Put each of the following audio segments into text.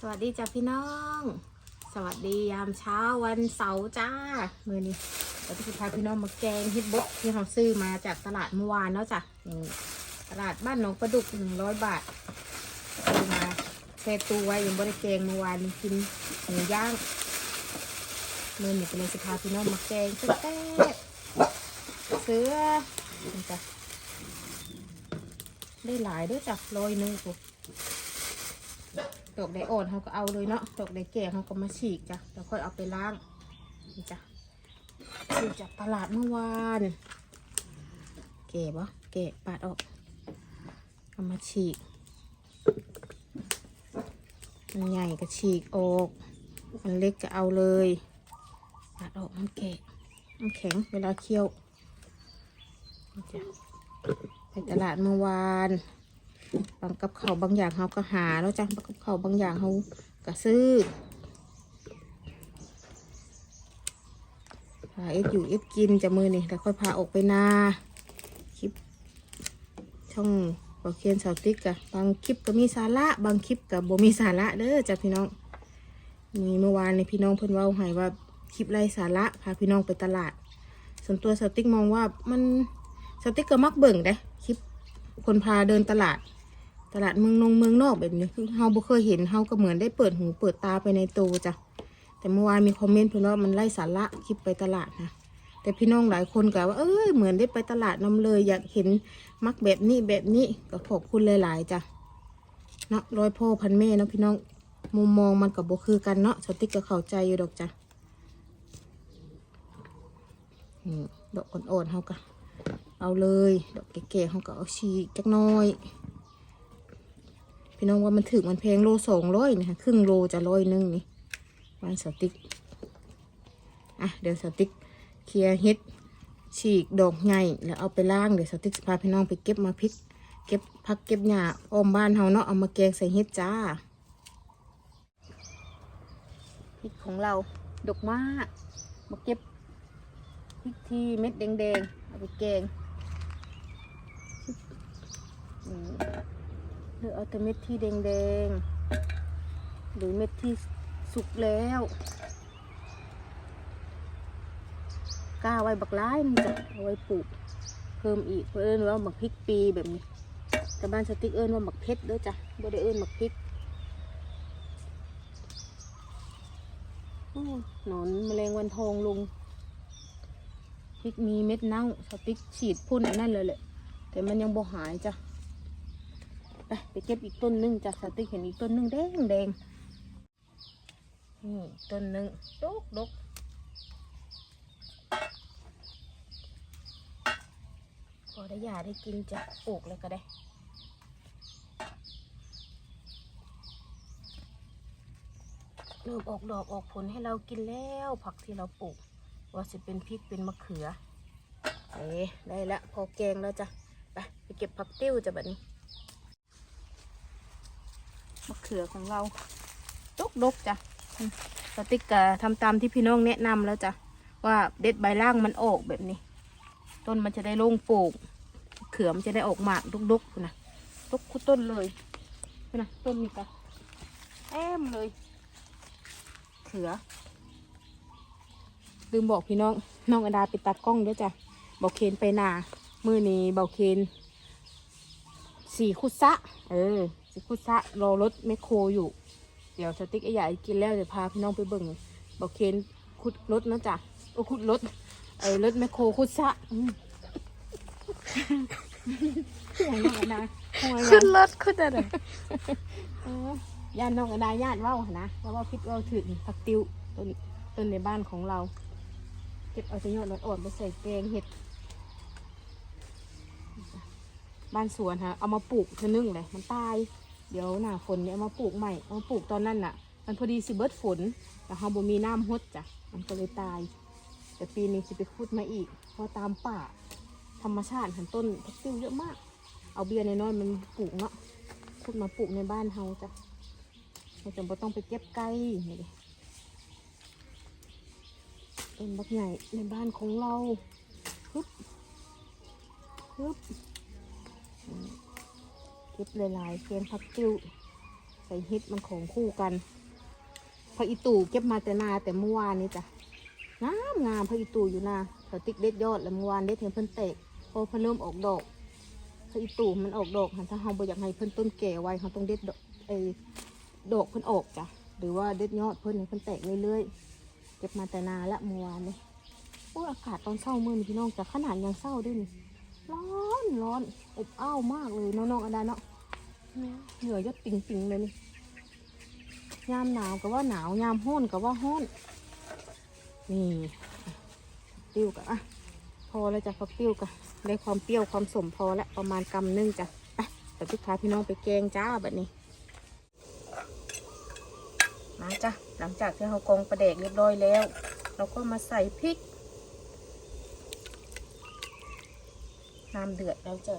สวัสดีจ้าพี่น้อง สวัสดียามเช้าวันเสาร์จ้า มือนี้เราจะพาพี่น้องมาแกงฮิตบกที่เราซื้อมาจากตลาดเมื่อวานเนาะจ้ะตลาดบ้านหนองประดุกหนึ่งร้อยบาทซื้อมาแช่ตู้ไว้ยังบริแกงเมื่อวานกินหมูย่างมือนี้ก็เลยจะพาพี่น้องมาแกงแซ่บๆเสือนี่จ้ะได้หลายด้วยจ้ะร้อยหนึงกู ตกได้อ่อนเขาก็เอาเลยเนาะตกได้แก่เขาก็มาฉีกจ้ะแล้วค่อยเอาไปล้างนี่จ้ะซื้อจากตลาดเมื่อวานแก่ปะแก่ปาดออกเอามาฉีกมันใหญ่ก็ฉีกออกมันเล็กก็เอาเลยปาดออกมันแก่มันแข็งเวลาเคี่ยวจ้ะไปตลาดเมื่อวาน บางกับเขาบางอย่างเขาก็หาแล้วจ้ะบางกับเขาบางอย่างเขาก็ซื้อพาเอ็ดอยู่เอ็ดกินจะมือนี่แล้วค่อยพาออกไปนาคลิป ช่องบอเคียนสาวติ๊กอะบางคลิปก็มีสาระบางคลิปกับบ่มีสาระเด้อจ้ะพี่น้องมีเมื่อวานในพี่น้องเพิ่นว่าให้ว่าคลิปไรสาระพาพี่น้องไปตลาด ส่วนตัวสาวติ๊กมองว่ามันสาวติ๊กก็มักเบิ่งได้คลิปคนพาเดินตลาด ตลาดเมืองนงเมืองนอกแบบนี้คือเฮาบ่เคยเห็นเฮาก็เหมือนได้เปิดหูเปิดตาไปในตัวจ้ะแต่เมื่อวานมีคอมเมนต์เพิ่อนว่ามันไร้สาระคลิปไปตลาดนะแต่พี่น้องหลายคนก็ว่าเอ้ยเหมือนได้ไปตลาดนํเลย อยากเห็นมักแบบนี้แบบนี้ก็ขอบคุณหลายๆจ้ะเนาะร้อยพ่อพันแม่เนาะพี่น้องมุมมองมันกับบ่คือกันเนาะสติ๊กก็เข้าใจอยู่ดอกจ้ะดอกอ่อนๆเฮาก็เอาเลย ดอกแก่ๆเฮาก็เอาฉีกจักน้อย พี่น้องว่ามันถึงมันแพงโลสองร้อยนะคะครึ่งโลจะร้อยหนึงนี่วันสติกอะเดี๋ยวสติกเคลียร์เฮ็ดฉีกดอกใหญ่แล้วเอาไปล้างเดี๋ยวสติกพาพี่น้องไปเก็บมาพริก เก็บพักเก็บหญ้าอ้อมบ้านเฮาเนาะเอามาแกงใส่เฮ็ดจ้าพริกของเราดกมากมาเก็บพริกที่เม็ดแดงๆเอาไปแกงอืม หรือเอาแต่เม็ดที่แดงๆ หรือเม็ดที่สุกแล้วกล้าไว้บักร้ายมันจะเอาไว้ปลูกเพิ่มอีกเพื่อเอิ้นว่าหมักพริกปีแบบนี้ แต่บ้านสติ๊กเอิ้นว่าหมักเพชรเด้อจ้ะบ่ได้เอิ้นหมักพริกหนอนแมลงวันทองลงพริกมีเม็ดเน่าสติ๊กฉีดพ่นนนั่นเลยแหละแต่มันยังบ่หายจ้ะ ไปไปเก็บอีกต้นหนึงจากสติเห็นอีกต้นหนึงแดงแดงนี่ต้นหนึงดกดกพอได้ยาได้กินจะปลูกเลยก็ได้เริ่มออกดอกออกผลให้เรากินแล้วผักที่เราปลูก ว่าจะเป็นพริกเป็นมะเขือเอ๊ได้ละพอแกงแล้วจ้ะไปไปเก็บผักติ้วจ้ะบัดนี้ มะเขือของเราดกดกจ้ะสติ๊กกอร์ทำตามที่พี่น้องแนะนำแล้วจ้ะว่าเด็ดใบล่างมันออกแบบนี้ ต้นมันจะได้โล่งโปร่งมะเขือมันจะได้ออกหมากดกๆนะดกคู่ต้นเลยนะต้นนี้จ้ะแอมเลย เขือลืมบอกพี่น้องน้องอดาไปตัดกล้องด้วยจ้ะเบาเคนไปนามือนี้เบาเคนสี่คุซะเออ สิคุซะรอรถแมคโครอยู่ เดี๋ยวสติ๊กไอ้ใหญ่กินแล้วเดี๋ยวพาพี่น้องไปเบิ่งบอกเคนขุดรถนะจ๊ะโอ้ขุดรถไอ้รถแมคโครขุดซะอืมห่วงน้องอนาห่วงขึ้นรถขึ้นอะไรย่านน้องอนาญาติเว่าหนนะแล้วว่าพิษเว่าถึงผักติวต้นต้นในบ้านของเรา เก็บเอาจะยอดอ่อนๆไปใส่แกงเห็ดบ้านสวนฮะ เอามาปลูกเธอนึ่งเลย มันตาย เดี๋ยวหน้าฝนเนี่ยมาปลูกใหม่เอามาปลูกตอนนั้นน่ะ มันพอดีสิเบิดฝนแต่เฮาบ่มีน้ำฮดจ้ะมันก็เลยตาย แต่ปีนี้สิไปขุดมาอีก เพราะตามป่า ธรรมชาติหันต้นพักติ้วเยอะมาก เอาเบียร์ในน้อยมันปลูกเนาะขุดมาปลูกในบ้านเฮาจ้ะเราจะบ่ต้องไปเก็บไกลนี่ดิต้นบักใหญ่ในบ้านของเราฮึบฮึบ เก็บหลายๆเกมพักติ้วใส่เฮ็ดมันของคู่กันพระอีตู่เก็บมาแต่นาแต่เมื่อวานนี้จ้ะงามงามพระอีตู่อยู่นาสติ๊กเด็ดยอดแล้วเมื่อวานเด็ดเห็นเพิ่นเตกพอเพิ่นเริ่มออกดอกพระอีตู่มันออกดอกหันถ้าเฮาบ่อยากให้เพิ่นต้นแก่ไว้เฮาต้องเด็ดดอกไอ้ดอกเพิ่นออกจ้ะหรือว่าเด็ดยอดเพิ่นให้เพิ่นแตกเรื่อยๆเก็บมาแต่นาละเมื่อวานนี้โอ้ยอากาศตอนเช้ามื้อนี้พี่น้องจ้ะขนาดยังเช้าด้วยนี่ ร้อนร้อนอบอ้าวมากเลยน้องๆอันดาเนาะเหนื่อยยดติ่งติ่งๆเลยนี่ยามหนาวก็ว่าหนาวยามห้อนก็ว่าห้อนนี่ปิ้วกันอะพอแล้วจ้ะพอปิ้วกันได้ความเปรี้ยวความสมพอแล้วประมาณกำนึงจ้ะไปแต่พี่ค้าพี่น้องไปแกงจ้าแบบนี้มาจ้ะหลังจากที่เรากรองประเดกเรียบร้อยแล้ว เราก็มาใส่พริก น้ำเดือดแล้วจ้ะ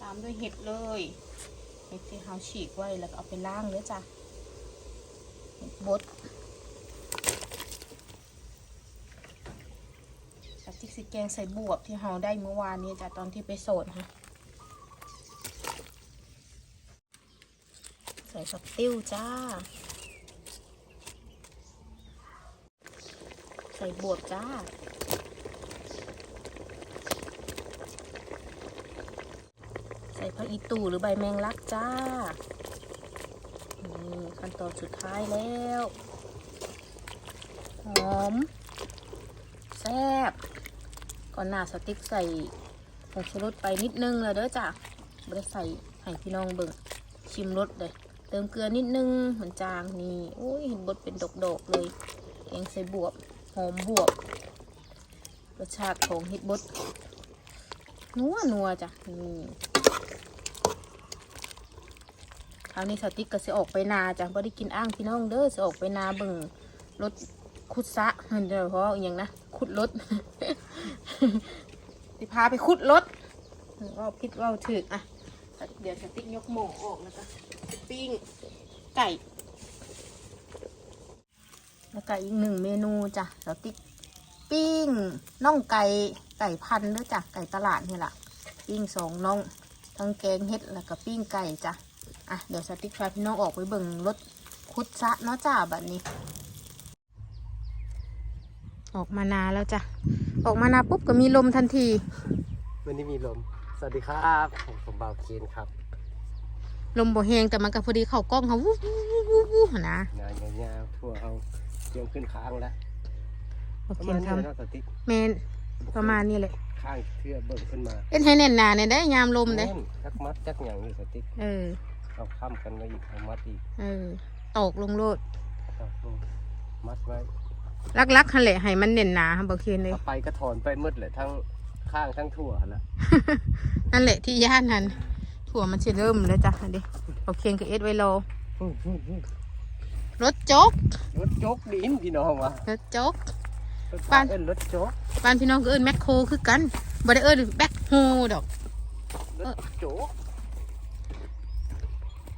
ตามด้วยเห็ดเลยเห็ดที่เราฉีกไว้แล้วก็เอาไปล้างเลยจ้ะเห็ดบดกับทิกสิแกงใส่บวบที่เราได้เมื่อวานนี้จ้ะตอนที่ไปโสดฮะใส่ผักติ้วจ้า ใส่บวบจ้า ใส่ ผักอีตู่หรือใบแมงลักจ้า นี่ขั้นตอนสุดท้ายแล้ว หอม แซ่บก่อนหน้าสติ๊กใส่ผงชูรสไปนิดนึงแล้วเด้อจ้ะไม่ได้ใส่ให้พี่น้องเบิ่งชิมรสเลย เติมเกลือนิดนึงเหมือนจางนี่ โอ้ยเห็นบดเป็นดกๆเลย แกงใส่บวบ หอมบวบ รสชาติของเห็ดบดนัวนัวจ้ะนี่ คราวนี้สติ๊กก็จะออกไปนาจ้ะบ่ได้กินอ้างพี่น้องเด้อจะออกไปนาเบิ่งรถขุดซะเห็นเด้อเพราะอย่างนะขุดรถสิพาไปขุดรถว่าพิดว่าถึกอะเดี๋ยวสติ๊กยกหม้อออกแล้วก็ปิ้งไก่ แล้วก็อีกหนึ่งเมนูจ้ะสติ๊กปิ้งน่องไก่ไก่พันธุ์ด้อจ้ะไก่ตลาดนี่แหละปิ้งสองน่องทั้งแกงเฮ็ดแล้วก็ปิ้งไก่จ้ะ อะเดี๋ยวสติ๊กพาพี่น้องออกไปเบิ่งรถคุดซะเนาะจ้าแบบนี้ ออกมานาแล้วจ้ะ ออกมานาปุ๊บก็มีลมทันที วันนี้มีลม สวัสดีครับผมผมบาวเคนครับ ลมบ่แหงแต่มันก็พอดีเข้ากล้องเขาวู้วู้วู้วู้วู้หั่นนะงานยาวๆทั่วเอาเตรียมขึ้นค้างแล้วโอประเคมาณทนี้แล้วสติ๊กำเมนประมาณนี้เลยข้างเทือเบิ่งขึ้นมา เอ็นให้แน่นหนาเนี่ยได้ยามลมเด้แน่นจักมัดจักอย่างอยู่สติ๊กเออ เอาค้ำกันไว้อีกเอามัดอีกเออตกลงโลดเอาลงมัดไว้ลักๆหันแหละให้มันเน่นหนาค่ะบ่เคนเลยถ้าไปก็ถอนไปหมืดเลยทั้งข้างทั้งทั่วแหละนั่นแหละที่ย่านนั้นถั่วมันจะเริ่มแล้วจ้ะเดี๋ยวเอาเคนกับเอ็ดไว้รอรถโจ๊กรถโจ๊กดินพี่น้องวะรถโจ๊ก รถบ้าน เอิ้นรถโจ๊กบ้านพี่น้องก็เอิ้นแมคโครคือกันบ่ได้เอิ้นแบ็คโฮดอก รถโจ๊ก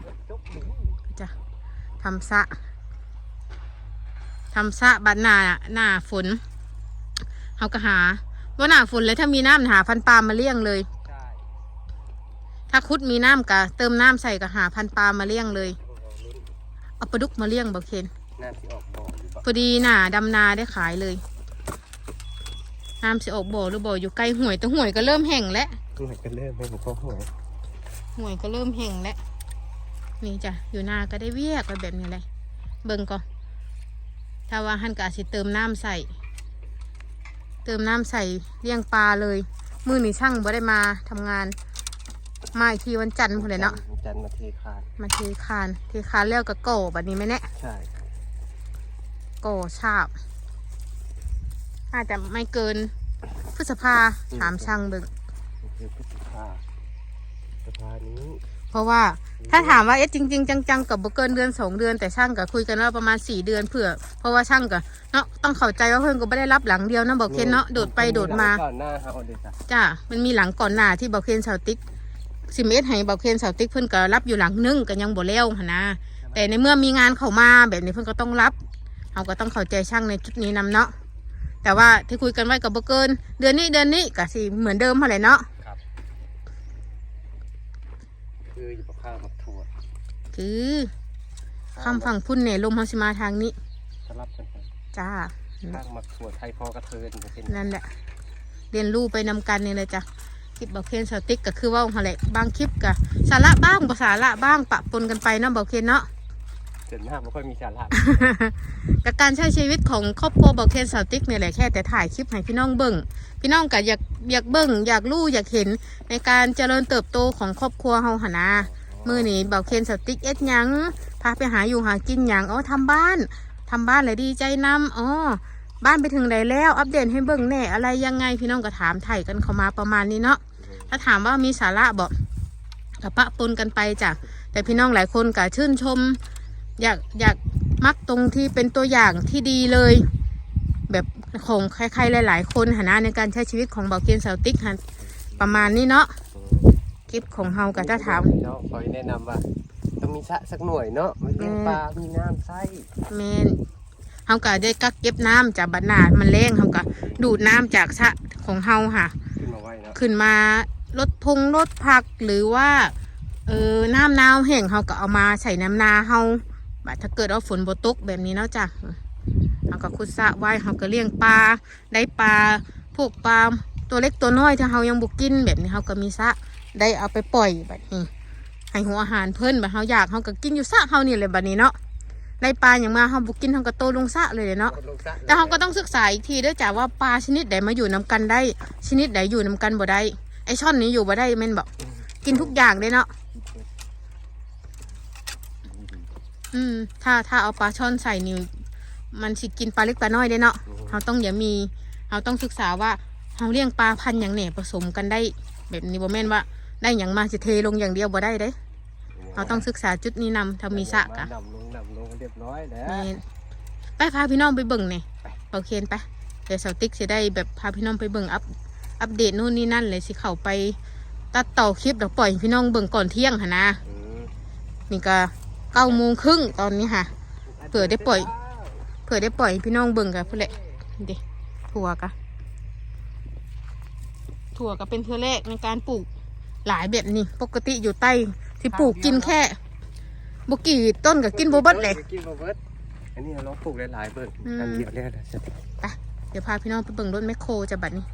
รถโจ๊กดิน จ้ะ ทำสระทำสระบัดหน้าหน้าฝนเขาก็หาว่าหน้าฝนเลยถ้ามีน้ำหาพันปลามาเลี้ยงเลยใช่ถ้าคุดมีน้ำก็เติมน้ำใส่ก็หาพันปลามาเลี้ยงเลยโอ้โหลุ้นเอาปลาดุกมาเลี้ยงบ่เคนน้ำที่ออกบ่ออยู่บ่พอดีหน้าดำนาได้ขายเลยน้ำสิออกบ่อหรือบ่ออยู่ใกล้ห่วยแต่ห่วยก็เริ่มแห้งแล้วหน่อยก็เริ่มให้ผมก็หัวห่วยก็เริ่มแห้งแล้ว นี่จ้ะอยู่นาก็ได้เวียกไปแบบนี้เลย เบิ่งก่อนถ้าว่าหันกอาสิเติมน้ำใส่ เติมน้ำใส่เลี้ยงปลาเลย มือนี่ช่างบ่ได้มาทำงาน มาอีกทีวันจันทร์พอเลยเนาะวันจันทร์มาเทคาน มาเทคาน เทคานแล้วก็ก่อแบบนี้ไหมเนี่ยใช่ก่อชาบ อาจจะไม่เกินพฤษภาถามช่างเบิ่งนี่คือพฤษภาพฤษภานี้ เพราะว่า ถ้าถามว่าเอ๊ะจริง ๆ จังๆกับบ่เกินเดือนสองเดือนแต่ช่างก็คุยกันว่าประมาณสี่เดือนเผื่อ เพราะว่าช่างก็เนาะต้องเข้าใจว่าเพื่อนก็ไม่ได้รับหลังเดียวนะบอกเคนเนาะโดดไปโดดมาก่อนหน้าฮะเอาเด็ดจ้ะจ้ามันมีหลังก่อนหน้าที่บอกเคนเสาติ๊กสิเมตรให้บอกเคนเสาติ๊กเพื่อนก็รับอยู่หลังนึงก็ยังบ่แล้วหนนะแต่ในเมื่อมีงานเข้ามาแบบนี้เพื่อนก็ต้องรับเราก็ต้องเข้าใจช่างในจุดนี้นำเนาะแต่ว่าที่คุยกันไว้กับบ่เกิน เดือนนี้เดือนนี้ก็สิเหมือนเดิมเท่าไหร่เนาะ ครับคืออยู่กับข้าวกับถั่วคือคำฝั่งพุ่นเนี่ยลมเฮาสิมาทางนี้สลับกันไปจ้าข้างมักถั่วไทยพอกระเทินเป็นนั่นแหละ เรียนรู้ไปนำกันนี่เลยจ้ะคลิปเบาเคนสติ๊กก็คือเว่าหั่นแหละบางคลิปก็สาระบ้างภาษาละบ้างปะปนกันไปเนาะเบาเคนเนาะส่วนมากไม่ค่อยมีสาระกับการใช้ชีวิตของครอบครัวเบาเคนสติ๊กเนี่ยแหละแค่แต่ถ่ายคลิปให้พี่น้องเบิ่งพี่น้องก็อยากอยากเบิ่งอยากรู้อยากเห็นในการเจริญเติบโตของครอบครัวเฮาหนนา มือนี้เบาเคนสติ๊กเอ็ดหยังพาไปหาอยู่หากินหยังอ๋อทำบ้านทำบ้านเลยดีใจนำอ๋อบ้านไปถึงไหนแล้ว อัปเดตให้เบิ่งแน่อะไรยังไงพี่น้องก็ถามไถ่กันเข้ามาประมาณนี้เนาะถ้าถามว่ามีสาระบอกกับปะปนกันไปจ้ะแต่พี่น้องหลายคนก็ชื่นชม อยากอยากมักตรงที่เป็นตัวอย่างที่ดีเลย แบบของใครๆหลาย ๆ คนหนนะในการใช้ชีวิตของเบาเกียนเซาติกหันประมาณนี้เนาะ คลิปของเฮากับถ้าถาม เนาะคอยแนะนำว่าต้องมีสระสักหน่วยเนาะมีเลี้ยงปลา มีน้ำใสแมนเฮาก็ได้กักเก็บน้ำจากบัดนามันแรงเฮาก็ดูดน้ำจากสระของเฮาค่ะ ขึ้นมาไว้เนาะขึ้นมาลดพงลดผักหรือว่าเออน้ำนาวแห้งเฮาก็เอามาใส่น้ำนาเฮาบัดถ้าเกิดว่าฝนบ่ตกแบบนี้เนาะจ้ะเฮาก็ขุดสระไว้เฮาก็เลี้ยงปลาได้ปลาพวกปลาตัวเล็กตัวน้อยถ้าเฮายังบ่กินแบบนี้เฮาก็มีสระ ได้เอาไปปล่อยแบบนี้ให้หัวอาหารเพิ่นแบัดเฮาอยากเฮาก็กินอยู่สระเฮานี่เลยแบัดนี้เนาะได้ปลาอย่างมาเฮาบ่กินเฮาก็โตลงสระเลยเนาะแต่เราก็ต้องศึกษาอีกทีด้วยจ้ะว่าปลาชนิดใดมาอยู่นำกันได้ ชนิดใดอยู่นำกันบ่ได้ไอช่อนนี้อยู่บ่ได้แม่นบอกกินทุกอย่างเลยเนาะอืม ถ้าถ้าเอาปลาช่อนใส่นี่มันสิกินปลาเล็กปลาน้อยได้เนาะเราต้องอย่ามีเราต้องศึกษาว่าเราเลี้ยงปลาพันธุ์อย่างแหนผสมกันได้ แบบนี้บ่แม่นว่า ได้อย่างมาสิเทลงอย่างเดียวบ่ได้เด้เราต้องศึกษาจุดนี้นำถ้ามีสระกะนำลงนำลงเรียบร้อยแล้วแม่นไปพาพี่น้องไปเบิ่งเนี่ยโอเคไปเดี๋ยวสาวติ๊กจะได้แบบพาพี่น้องไปเบิ่งอัปอัปเดตนู่นนี่นั่นเลยสิเข้าไปตัดต่อคลิปเดี๋ยวปล่อยให้พี่น้องเบิ่งก่อนเที่ยงค่ะนะอืมนี่ก็เก้าโมงครึ่งตอนนี้ค่ะเผื่อได้ปล่อย เผื่อได้ปล่อยให้พี่น้องเบิ่งกันพุ่นแหละนี่ดิถั่วกะถั่วก็เป็นเทือแรกในการปลูก หลายแบบนี้ ปกติอยู่ใต้ที่ปลูกกินแค่บกี่ต้นก็กินโบเบิดเลยกินโบเบิดอันนี้เราปลูกหลายๆเบิ่งอืมอันเดียวเนี่ยนะเดี๋ยวพาพี่น้องไปเบิ่งรถแมคโครจะบัดนี้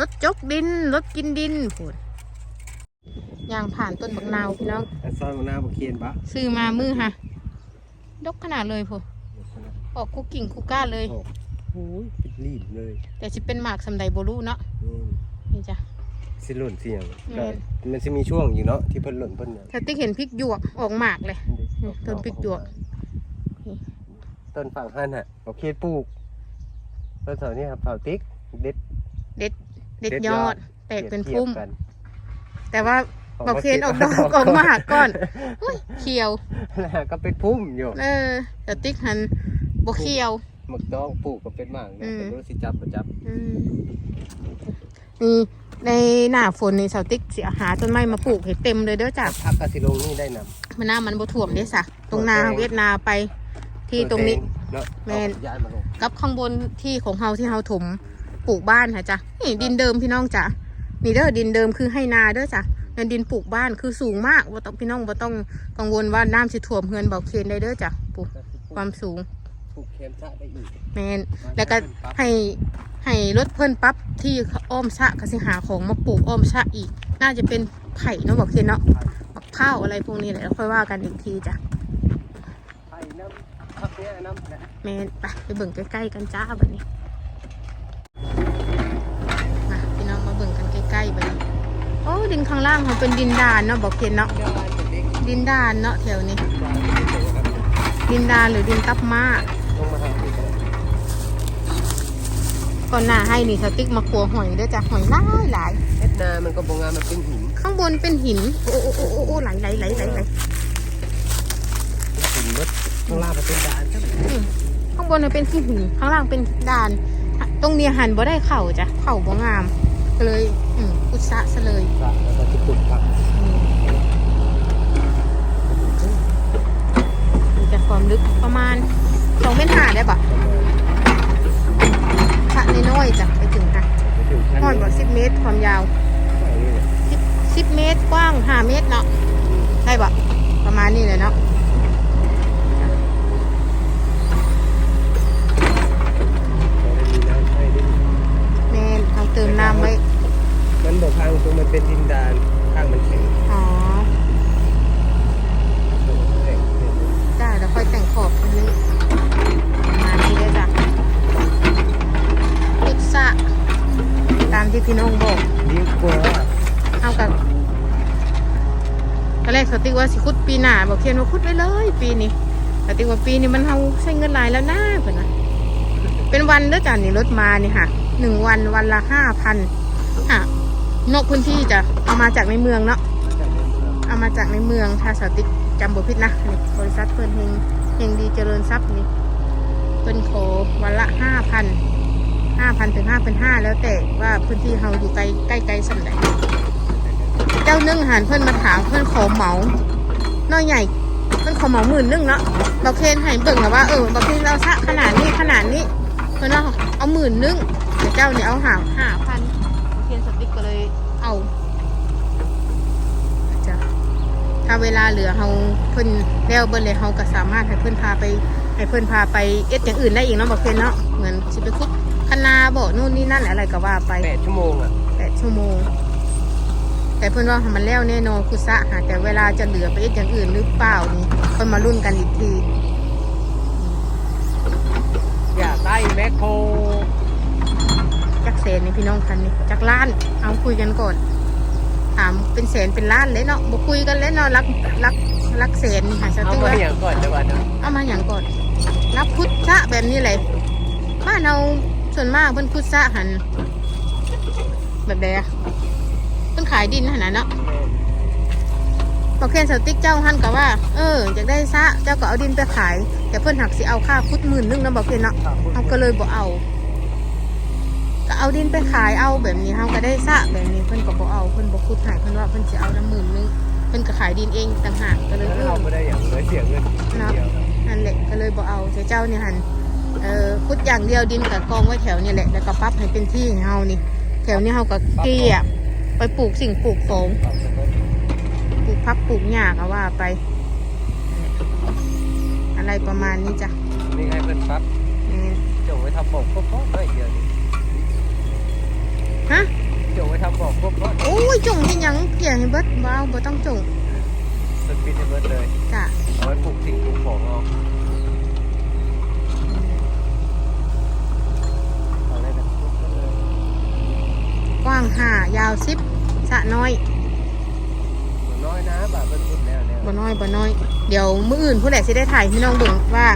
รถจกดินรถกินดินพูดยางผ่านต้นบักนาวพี่น้องอันซอยมะนาวบกเคียนปะซื้อมามือฮะดกขนาดเลยพูออกกุกกิ่งกุกก้าเลยโอ้ยเป็นรีบเลย แต่จะเป็นหมากสำไดโบลูเนาะอืมนี่จ้ะ สิหล่นเสียงแม่นก็มันจะมีช่วงอยู่เนาะที่เพิ่นหล่นเพิ่นเนี่ยถ้าติ๊กเห็นพริกหยวกออกหมากเลยอืมต้นพริกหยวก ต้นฝั่งหันฮะโอเคปลูกต้นเสานี่ครับเสาติ๊กเด็ดเด็ดเด็ดยยออดดแตกเป็นทียพุ่บมกันแต่ว่าบอกเคนออกดอกออกหมากก่อนอุ้ยเขียวแล้วก็เป็นพุ่มอยู่เออแต่ติ๊กหันบเขียวหมึกต้องปลูกก็เป็นหมากอืนะมแต่รู้สิจับบ่จับอืมนี่ ในหน้าฝนนี่สาวติ๊กเสียหาต้นไม้มาปลูกให้เต็มเลยเด้อจ้ะพักกสิลงนี่ได้นำมันหน้ามันบ่ถ่วมเด้สะตรงนาเวียดนาไปที่ตรงนี้เนาะแม่นเอาย้ายมาลงกับข้างบนที่ของเฮาที่เฮาถมปลูกบ้านค่ะจ้ะนี่ดินเดิมพี่น้องจ้ะนี่เด้อดินเดิมคือให้นาเด้อจ้ะนั่นดินปลูกบ้านคือสูงมากว่าต้องพี่น้องบ่ต้องกังวลว่าน้ำสิท่วมเฮือนเบาเคนได้เด้อจ้ะปลูกความสูง ปลูกเค็มชะได้อีกแมนแล้วก็ให้ให้รถเพิ่นปั๊บที่อ้อมชะก็สิหาของมาปลูกอ้อมชะอีก น่าจะเป็นไผ่เนาะบอกเคนเนาะมะพร้าวอะไรพวกนี้แหละแล้วค่อยว่ากันอีกทีจ้ะไผ่น้ำพักเนี้ยน้ำนะแมนไปไปเบิ่งใกล้ๆกันจ้าบัดนี้มาพี่น้องมาเบิ่งกันใกล้ๆบัดนี้โอ้ดินข้างล่างเขาเป็นดินดานเนาะบอกเคนเนาะย้ายเป็นเด็กดินดานเนาะแถวนี้ย้ายเป็นเด็กครับดินดานหรือดินตับมา ลงมาทางนี้ก่อน ก่อนหน้าให้นี่สติ๊กมาขัวหอยเด้อจ้ะหอยหลายหลายเอ็ดนามันก็บงงานมันเป็นหินข้างบนเป็นหิน โอ้โอ้โอ้โอ้โอ้ไหลไหลไหลไหลไหลหินมดข้างล่างมันเป็นดานครับอืมข้างบนน่ะเป็นที่หินข้างล่างเป็นด่าน ตรงเนี้ยหันบ่ได้เข่าจ้ะเข่าบ่งามก็เลยอืมอุตสะซะเลยสระแล้วก็จะปลูกผักอืมมีแต่ความลึกประมาณสองเมตรห้าได้ปะพ ระนน้อยจ้ะไปถึงค่ะหอกว่าสิบเมตรความยาวสิบเมตรกว้างห้าเมตรเนาะใช่ปะประมาณนี้เลยเนาะแม่เอาเติมน้ำไว้มันบอกทางตรงมันเป็นดินดานทางมันแข็งอ๋อได้แล้วค่อยแต่งขอบอันนี้ประมาณนี้ได้ะ ตามที่พี่น้องบอกดีกว่าเอากับตอนแรกสติกว่าสิคุดปีหน้าบอกเพียนว่าคุดไว้เลย ปีนี้สติกว่าปีนี้มันเอาใช้เงินหลายแล้วหน้าเพื่อนนะเป็นวันเด้อจาะนี่รถมานี่ค่ะหนึ่งวันวันละห้าพันอะนอกพื้นที่จะเอามาจากในเมืองเนาะเอามาจากในเมืองถ้าสติกจำบพิษนะนบริษัทเพื่อนเฮงเฮงดีเจริญทรัพย์นี่เป็นโควันละห้าพัน ห้าพันถึงห้าพันห้าแล้วแต่ว่าพื้นที่เฮาอยู่ไกลใกล้ไกลสันใดเจ้านึ่งหันเพื่อนมาถามเพื่อนขอเหมาน้อยใหญ่เพื่อนขอเหมาหมื่นนึงเนาะบอกเคนให้เบิ่งแล้วว่าเออบอกเคนเราซะขนาดนี้ขนาดนี้เพื่อนว่าเอาหมื่นนึงเดี๋ยวเจ้าเนี่ยเอาหาห้าพันเคนสติ๊กก็เลยเอาจ้ะถ้าเวลาเหลือเฮาเพื่อนแล้วเบิ่เลยเฮาก็สามารถให้เพื่อนพาไปให้เพื่อนพาไปเอ็ดอย่างอื่นได้อีกเนาะบอกเคนเนาะเหมือนสิไปคุด คณาบอกนู่นนี่นั่นอะไรก็ว่าไปแปดชั่วโมงอะแปดชั่วโมง แต่เพื่อนว่ามันแล้วแน่นอนคุสะหาแต่เวลาจะเหลือไปเอ็ดอย่างอื่นหรือเปล่านี่เพิ่นมารุ่นกันอีกที อยากได้แมคโครจักแสนนี่พี่น้องคันนี่จักล้าน เอาคุยกันก่อน ถามเป็นแสนเป็นล้านเลยเนาะบ่คุยกันเลยเนาะรักรักรักแสนนี่ค่ะสเอาติมาว่าอย่างก่อนจังหวัดนะเอามาอย่างก่อนรับพุทธะแบบนี้เลยบ้านเรา ส่วนมากเพิ่นพุทธะหัน แบบใดอะเพิ่นขายดินหันน่ะเนาะบอกแค่สติ๊กเจ้าท่านก็ว่า เอออยากได้ซะเจ้าก็เอาดินไปขาย แต่เพื่อนหักสิเอาค่าคุดหมื่นนึงนะบอกเพื่อนเนาะเขาก็เลยบอกเอาก็เอาดินไปขายเอาแบบนี้เขาก็ได้ซะแบบนี้เพื่อนก็บอกเอาเพื่อนบอกคุดใหายเพื่อนว่าเพื่อนจะเอาน้ำหมื่นนึงเพื่อนก็ขายดินเองต่างหากก็เลยแล้วเอเราอไม่ได้อย่างเลยเสียเงินเดียวนั่นแหละก็เลยบอกเอาแต่เจ้าเนี่ยหัน เออคุดอย่างเดียวดินกับกองไว้แถวนี่แหละแล้วก็ปรั๊บให้เป็นที่ของเฮานี่ แถวนี้เฮาก็เกลี่ยไปปลูกสิ่งปลูกของปลูกพักปลูกหญ้าก็ว่าไป อะไรประมาณนี้จ้ะนี่ให้เพื่อนปั๊บนี่จงไว้ทำบอกพวกพ่อได้เดียวนี่ฮะจงไว้ทำบอกพวกพ่อโอ้ยจงที่ยังเกลี่ยให้เบิดว้าวบ่ต้องจงสปิดให้เบิดเลยจ้ะเอาไว้ปลูกสิ่งปลูกของเอาเอาเลยนะปลูกกันเลย ก ว้างห้ายาวสิบสะน้อยมันน้อยนะบาทเป็นสุดแล้วเนี่ยบ่น้อยบ่น้อย เดี๋ยวมื้ออื่นผู้ใดสิได้ถ่ายพี่น้องเบิ่งว่า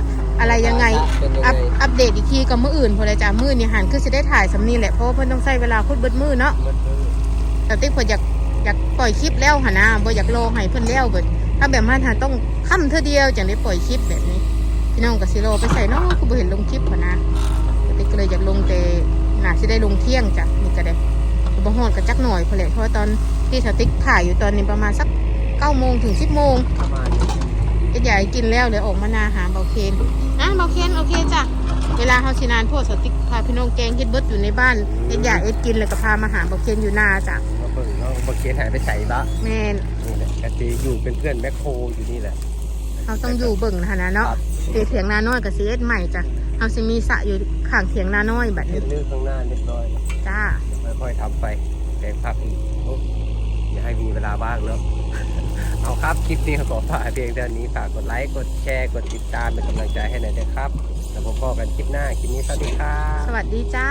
อะไรยังไงเป็นยังอัปไงอัปเดตอีกทีก็มื้ออื่นผู้ใดจ้ะมื้อนี่หันคือสิได้ถ่ายสำนีแหละเพราะว่าเพิ่นต้องใช้เวลาคุดเบิดมื้อเนาะมันเออแต่ติ๊กเพิ่นอยากอยากปล่อยคลิปแล้วหั่นนะบ่อยากรอให้เพิ่นแล้วเบิดถ้าแบบมันหันต้องค่ำเท่าเดียวจังได้ปล่อยคลิปแบบนี้ พี่น้องก็สิรอไปใส่เนาะคือบ่เห็นลงคลิปหั่นนะแต่ติ๊กก็เลยอยากลงแต่น่าสิได้ลงเที่ยงจ้ะนี่ก็ได้ บ่ฮอดก็จักหน่อยพุ่นแหละเพราะว่าตอนที่สติ๊กถ่ายอยู่ตอนนี้ประมาณสัก9โมงถึง10โมงประมาณนี้เอ็ดใหญ่กินแล้วเดี๋ยวออกมานาหาเบาเคนอะเบาเคนโอเคจ้ะเวลาเฮาสินานพวกสติ๊กพาพี่น้องแกงเฮ็ดเบิดอยู่ในบ้านเอ็ดใหญ่เอ็ดกินแล้วก็พามาหาเบาเคนอยู่นาจ้ะมาเบิ่งเนาะบักเคนหายไปใส่บะแม่นนี่แหละกะตีอยู่เป็นเพื่อนแมคโครอยู่นี่แหละเฮาต้องอยู่เบิ่งนะนะเนาะเตเถียงนาน้อยกับสิเอ็ดใหม่จ้ะเฮาสิมีสระอยู่ข้างเถียงนาน้อยบัดเห็นี้นเรื่องข้างหน้าเรียบร้อยจ้า ค่อยๆทำไปแต่งพักอีกอย่าให้มีเวลาบ้างเนาะเอาครับ คลิปนี้ขอฝากเพียงเท่านี้ฝากกดไลค์ กดแชร์ กดติดตามเป็นกำลังใจให้หน่อยนะครับ แล้วพบกันคลิปหน้า คลิปนี้สวัสดีครับ สวัสดีจ้า